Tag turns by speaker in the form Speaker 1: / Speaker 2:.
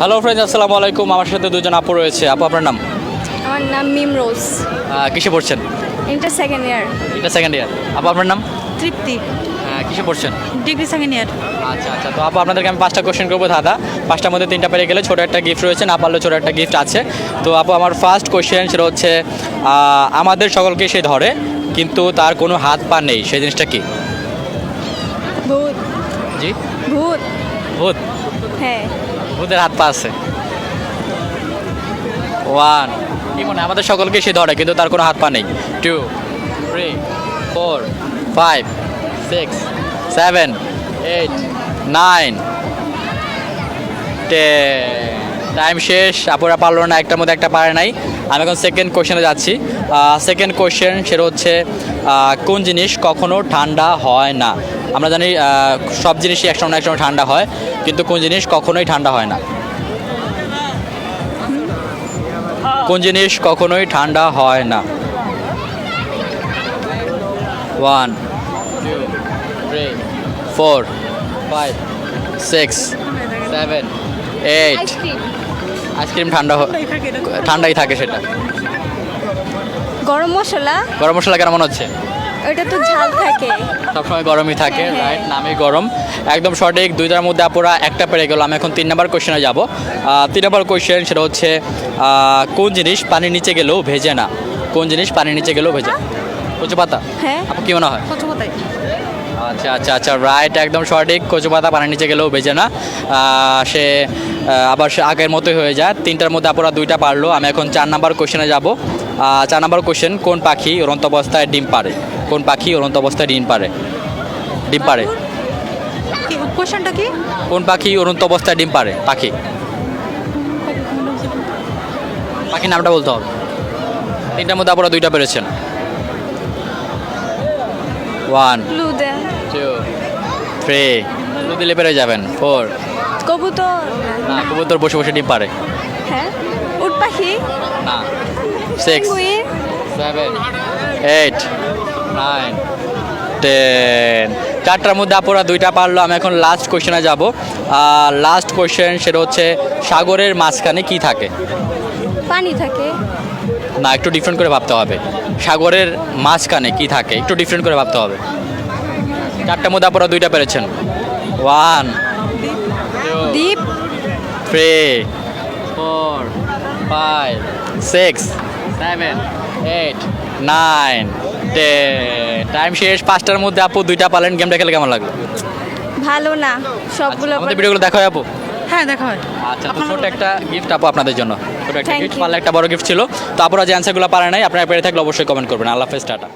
Speaker 1: Hello friends আসসালামু আলাইকুম। আমার সাথে দুজন আপু রয়েছে। আপু আপনার নাম?
Speaker 2: আমার নাম মিম রোজ
Speaker 1: কিসে পড়ছেন?
Speaker 2: ইন্টার সেকেন্ড ইয়ার
Speaker 1: এটা সেকেন্ড ইয়ার আপু আপনার নাম?
Speaker 3: তৃপ্তি।
Speaker 1: কিসে পড়ছেন?
Speaker 3: ডিগ্রি সেকেন্ড ইয়ার
Speaker 1: আচ্ছা আচ্ছা। তো আপু আপনাদেরকে আমি পাঁচটা কোশ্চেন করব দাদা পাঁচটার মধ্যে তিনটা পেরে গেলে ছোটো একটা গিফট রয়েছে না পারলে ছোটো একটা গিফট আছে। তো আপু আমার ফার্স্ট কোশ্চেন সেটা হচ্ছে আমাদের সকলকে সে ধরে কিন্তু তার কোনো হাত পা নেই। সেই জিনিসটা কি?
Speaker 2: ভূত।
Speaker 1: জি?
Speaker 2: ভূত।
Speaker 1: ভূত?
Speaker 2: হ্যাঁ।
Speaker 1: ভূতের হাত পা আছে। ওয়ান কি মনে আমাদের সকলকে সে ধরে, কিন্তু তার কোনো হাত পা নেই। Two three four five six seven eight nine ten time শেষ। আপুরা পারল না, একটার মধ্যে একটা পারে নাই। আমি এখন সেকেন্ড কোশ্চেনে যাচ্ছি। সেকেন্ড কোশ্চেন সেটা হচ্ছে কোন জিনিস কখনো ঠান্ডা হয় না? আমরা জানি সব জিনিসই একসময় একসময় ঠান্ডা হয়। কিন্তু কোন জিনিস কখনোই ঠান্ডা হয় না। কোন জিনিস কখনোই ঠান্ডা হয় না। One two three four five six seven eight
Speaker 2: ice cream
Speaker 1: ঠান্ডা ঠান্ডাই থাকে সেটা।
Speaker 2: গরম মশলা?
Speaker 1: গরম মশলা কেন মনে হচ্ছে?
Speaker 2: ওইটা তো ঝাল থাকে।
Speaker 1: সবসময় গরমই থাকে
Speaker 2: হ্যাঁ, হ্যাঁ।
Speaker 1: রাইট নামই গরম। একদম সঠিক দুইটার মধ্যে আপুরা একটা পেরে গেল। আমি এখন তিন নম্বর কোশ্চেনে যাব। তিন নম্বর কোশ্চেন সেটা হচ্ছে কোন জিনিস পানির নিচে গেলেও ভেজে না? কোন জিনিস পানির নিচে গেলেও ভেজে? কচু পাতা?
Speaker 2: হ্যাঁ।
Speaker 1: কি মনে হয়?
Speaker 3: কচু কোথায়
Speaker 1: আচ্ছা আচ্ছা আচ্ছা রাইট একদম সঠিক। কচু পাতা পানির নিচে গেলেও ভেজে না। সে আবার সে আগের মতোই হয়ে যায়। তিনটার মধ্যে আপনারা দুইটা পারল। আমি এখন চার নাম্বার কোশ্চেনে যাব। চার নাম্বার কোশ্চেন কোন পাখি উড়ন্ত অবস্থায় ডিম পারে কোন পাখি উড়ন্ত অবস্থায় ডিম পারে ডিম পারে
Speaker 3: কোশ্চেনটা কি
Speaker 1: কোন পাখি উড়ন্ত অবস্থায় ডিম পারে পাখি। পাখির নামটা বলতে হবে। তিনটার মধ্যে আপনারা দুইটা পেরেছেন। ওয়ান টু থ্রি দিলে পেরে যাবেন। ফোর
Speaker 2: কবুতর।
Speaker 1: না কবুতর বসে বসে ডিম পারে
Speaker 2: হ্যাঁ? উট পাখি?
Speaker 1: না। Six seven eight nine ten চারটার মধ্যে আপুরা দুইটা পারল। আমি এখন লাস্ট কোশ্চেনে যাব। লাস্ট কোশ্চেন সেটা হচ্ছে সাগরের মাঝখানে কি থাকে?
Speaker 2: পানি থাকে।
Speaker 1: না একটু ডিফারেন্ট করে ভাবতে হবে। সাগরের মাঝখানে কি থাকে? একটু ডিফারেন্ট করে ভাবতে হবে। চারটার মধ্যে আপনারা দুইটা পেরেছেন। ওয়ান
Speaker 2: দ্বীপ
Speaker 1: three four five six seven eight nine ten. Time শেষ পাঁচটার মধ্যে আপু দুইটা পালেন গেমটা খেলে কেমন লাগল?
Speaker 2: ভালো না সবগুলো
Speaker 1: আচ্ছা, আমাদের ভিডিওগুলো দেখা হয় আপু।
Speaker 3: হ্যাঁ দেখা হয়
Speaker 1: আচ্ছা তো ছোট একটা গিফট আপু আপনাদের জন্য। ছোট একটা গিফট. পারলে একটা বড় গিফট ছিল। তো আপুরা যে অ্যান্সারগুলো পারে নাই আপনারা পেরে থাকলে অবশ্যই কমেন্ট করবেন। আল্লাহ হাফেজ টাটা।